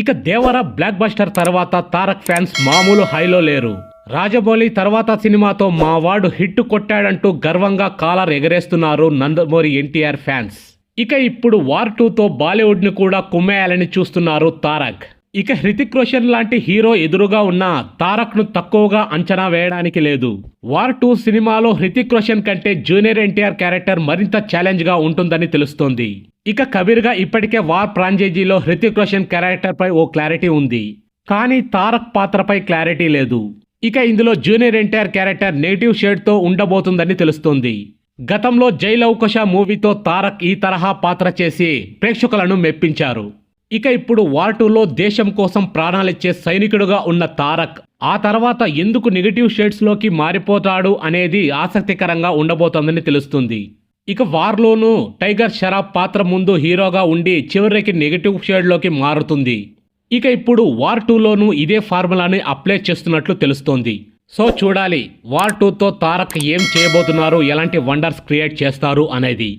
ఇక దేవర block buster తర్వాత Tarak fans మామూలు హైలో లేరు. రాజబౌలి తర్వాత సినిమాతో మా వాడు హిట్ కొట్టాడంటూ గర్వంగా కాలర్ ఎగరేస్తున్నారు నందమూరి ఎన్టీఆర్ ఫ్యాన్స్. ఇక ఇప్పుడు వార్ టూతో బాలీవుడ్ని కూడా కుమ్మేయాలని చూస్తున్నారు తారక్. ఇక హృతిక్ రోషన్ లాంటి హీరో ఎదురుగా ఉన్న తారక్ను తక్కువగా అంచనా వేయడానికి లేదు. వార్ టూ సినిమాలో హృతిక్ రోషన్ కంటే జూనియర్ ఎన్టీఆర్ క్యారెక్టర్ మరింత ఛాలెంజ్గా ఉంటుందని తెలుస్తోంది. ఇక కబీర్గా ఇప్పటికే వార్ ఫ్రాంచైజీలో హృతిక్ రోషన్ క్యారెక్టర్పై ఓ క్లారిటీ ఉంది. కానీ తారక్ పాత్రపై క్లారిటీ లేదు. ఇక ఇందులో జూనియర్ ఎన్టీఆర్ క్యారెక్టర్ నెగిటివ్ షేడ్తో ఉండబోతుందని తెలుస్తోంది. గతంలో జైలవకుశ మూవీతో తారక్ ఈ తరహా పాత్ర చేసి ప్రేక్షకులను మెప్పించారు. ఇక ఇప్పుడు వార్ టూలో దేశం కోసం ప్రాణాలిచ్చే సైనికుడుగా ఉన్న తారక్ ఆ తర్వాత ఎందుకు నెగిటివ్ షేడ్స్లోకి మారిపోతాడు అనేది ఆసక్తికరంగా ఉండబోతోందని తెలుస్తుంది. ఇక వార్లోనూ టైగర్ షరాఫ్ పాత్ర ముందు హీరోగా ఉండి చివరికి నెగిటివ్ షేడ్లోకి మారుతుంది. ఇక ఇప్పుడు వార్ టూలోనూ ఇదే ఫార్ములాని అప్లై చేస్తున్నట్లు తెలుస్తోంది. సో చూడాలి వార్ టూతో తారక్ ఏం చేయబోతున్నారు ఎలాంటి వండర్స్ క్రియేట్ చేస్తారు అనేది.